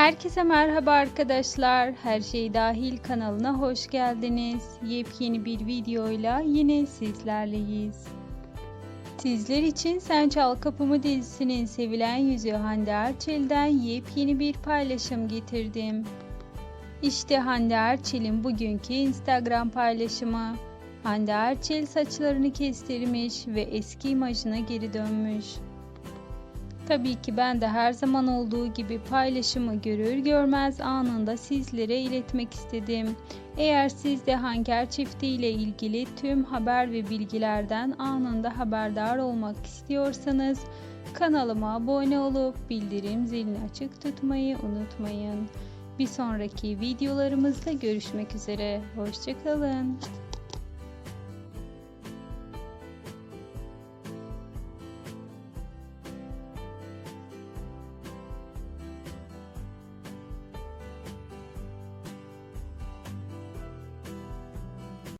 Herkese merhaba arkadaşlar. Her şey dahil kanalına hoş geldiniz. Yepyeni bir videoyla yine sizlerleyiz. Sizler için Sen Çal Kapımı dizisinin sevilen yüzü Hande Erçel'den yepyeni bir paylaşım getirdim. İşte Hande Erçel'in bugünkü Instagram paylaşımı. Hande Erçel saçlarını kestirmiş ve eski imajına geri dönmüş. Tabii ki ben de her zaman olduğu gibi paylaşımı görür görmez anında sizlere iletmek istedim. Eğer siz de Hanker çifti ile ilgili tüm haber ve bilgilerden anında haberdar olmak istiyorsanız kanalıma abone olup bildirim zilini açık tutmayı unutmayın. Bir sonraki videolarımızda görüşmek üzere. Hoşçakalın.